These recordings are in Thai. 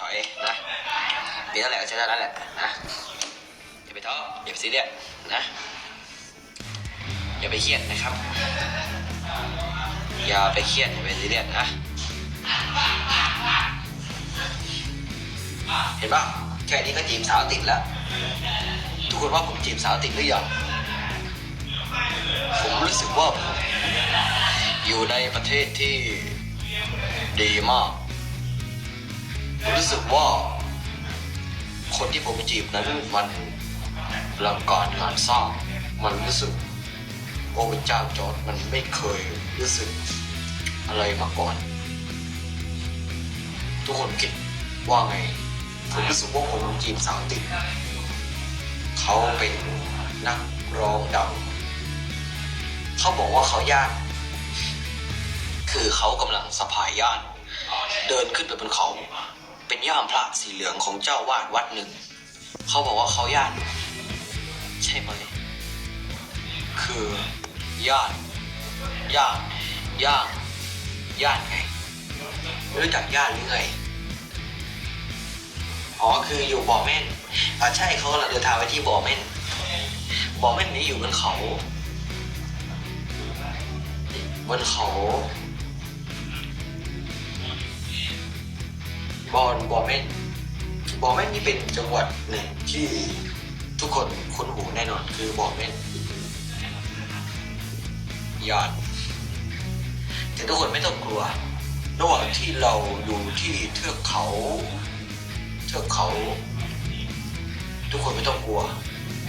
ถอยนะมีเท่าไหร่ก็ใช้เท่านั้นแหละนะอย่าไปท้ออย่าไปซีเรียสนะอย่าไปเครียดนะครับ อย่าไปเครียดอย่าไปซีเรียสนะเห็นปะแค่นี้ก็จีบสาวติดแล้วทุกคนว่าผมจีบสาวติดหรือยังผมรู้สึกว่าผมอยู่ในประเทศที่ดีมาก ผมรู้สึกว่า คนที่ผมจีบนั้นมันลังการงานสร้างมันรู้สึกโอ้เจ้าจอดมันไม่เคยรู้สึกอะไรมาก่อน ทุกคนคิดว่าไง ผมรู้สึกว่าผมจีบสาวติด เขาเป็นนักร้องดังเขาบอกว่าเขาย่านคือเขากำลังสะพายย่านเดินขึ้นไปบนเขา เป็นย่ามพระสีเหลืองของเจ้าวาดวัดหนึ่ง เขาบอกว่าเขาย่านใช่ไหม คือย่านย่านย่านย่านไงไม่รู้จักย่านหรือไงอ๋อคืออยู่บ่อแม่นอ่าใช่เขากำลังเดินทางไปที่บ่อแม่นบ่อแม่นนี้อยู่บนเขาบนเขา อนบ่อแม่นบ่อแม่นนี่เป็นจังหวัดหนึ่งที่ทุกคนคุ้นหูแน่นอนคือบ่อแม่นยอดแต่ทุกคนไม่ต้องกลัว ระหว่างที่เราอยู่ที่เทือกเขา เทือกเขา ทุกคนไม่ต้องกลัว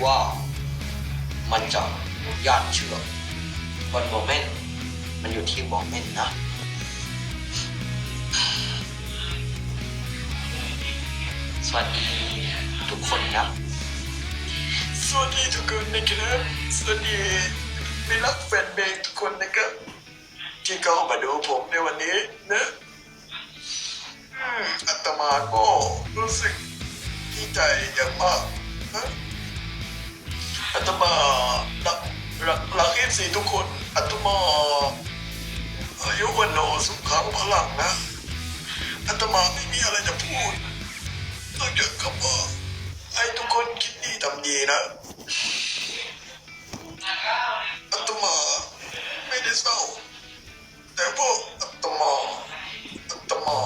ว่ามันจะย่านเชือกวันโมเมนมันอยู่ที่โมเมนนะ สวัสดีทุกคนนะสวัสดีทุกคนนะครับ สวัสดีมิรักแฟนเพลงทุกคนนะครับ ที่เข้ามาดูผมในวันนี้นะอืมอาตมาก็รู้สึกดีใจอย่างมากนะอาตมารักรักรักเอฟซีทุกคนอาตมาอายุวันโนสุขังพลังนะอาตมาไม่มีอะไรจะพูด นอกจากคำว่าให้ทุกคนคิดดีทำดีนะอัตมาไม่ได้เศร้า แต่พวกอัตมาอัตมา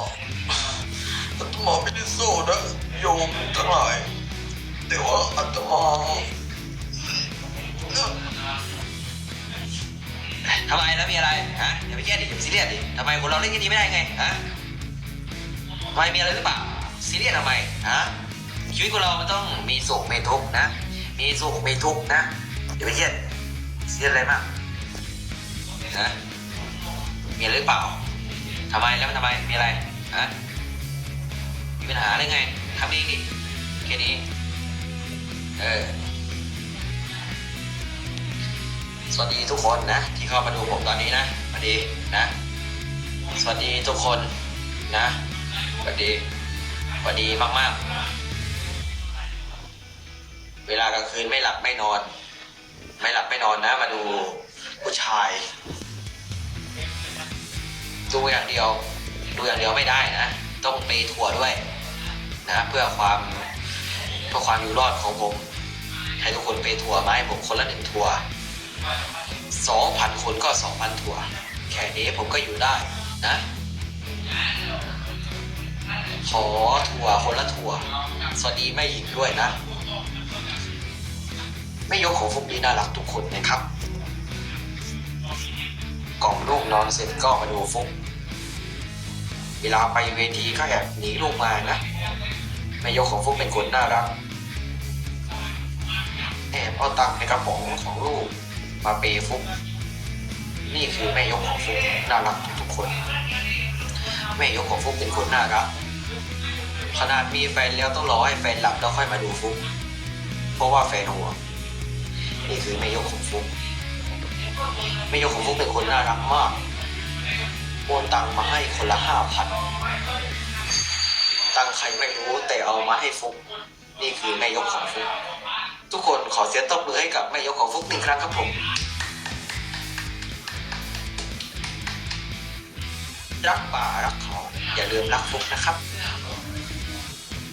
อัตมาไม่ได้เศร้านะโยมทั้งหลายแต่ว่าอัตมาทำไมแล้วมีอะไรฮะอย่าไปเครียดดิอย่าไปซีเรียสดิทำไมคนเราเล่นแค่นี้ไม่ได้ไงฮะทำไมมีอะไรหรือเปล่า ซีเรียสทำไมฮะชีวิตของเรามันต้องมีสุขมีทุกข์นะ มีสุขมีทุกข์นะอย่าไปเครียดซีเรียสอะไรมากฮะมีอะไรหรือเปล่าทำไมแล้วมันทำไมมีอะไรฮะมีปัญหาหรือไงทำเองดิแค่นี้เออสวัสดีทุกคนนะ ที่เข้ามาดูผมตอนนี้นะสวัสดีนะ สวัสดีทุกคนนะสวัสดี สวัสดีมากๆ เวลากลางคืนไม่หลับไม่นอน ไม่หลับไม่นอนนะ มาดูผู้ชาย ดูอย่างเดียว ดูอย่างเดียวไม่ได้นะ ต้องไปทัวร์ด้วยนะเพื่อความเพื่อความอยู่รอดของผม ให้ทุกคนไปทัวร์มาให้ผมคนละหนึ่งทัวร์สองพันคนก็สองพันถั่วแค่นี้ผมก็อยู่ได้นะ ขอถั่วคนละถั่ว สวัสดีแม่หญิงด้วยนะ ไม่ยกของฟุกดีน่ารักทุกคนนะครับ กล่อมลูกนอนเสร็จก็มาดูฟุกเวลาไปเวทีก็แอบหนีลูกมานะแม่ยกของฟุกเป็นคนน่ารักแอบเอาตังค์ในกระป๋องของลูกมาเปย์ฟุกนี่คือแม่ยกของฟุกน่ารักทุกคน แม่ยกของฟุกเป็นคนน่ารัก ขนาดมีแฟนแล้วต้องรอให้แฟนหลับแล้วค่อยมาดูฟุก เพราะว่าแฟนห่วงนี่คือแม่ยกของฟุกแม่ยกของฟุกเป็นคนน่ารักมากโอนตังมาให้คนละห้าพันตังใครไม่รู้แต่เอามาให้ฟุก นี่คือแม่ยกของฟุก ทุกคนขอเสียงตบมือให้กับแม่ยกของฟุกหนึ่งครั้งครับผมรักป่ารักเขาอย่าลืมรักฟุกนะครับ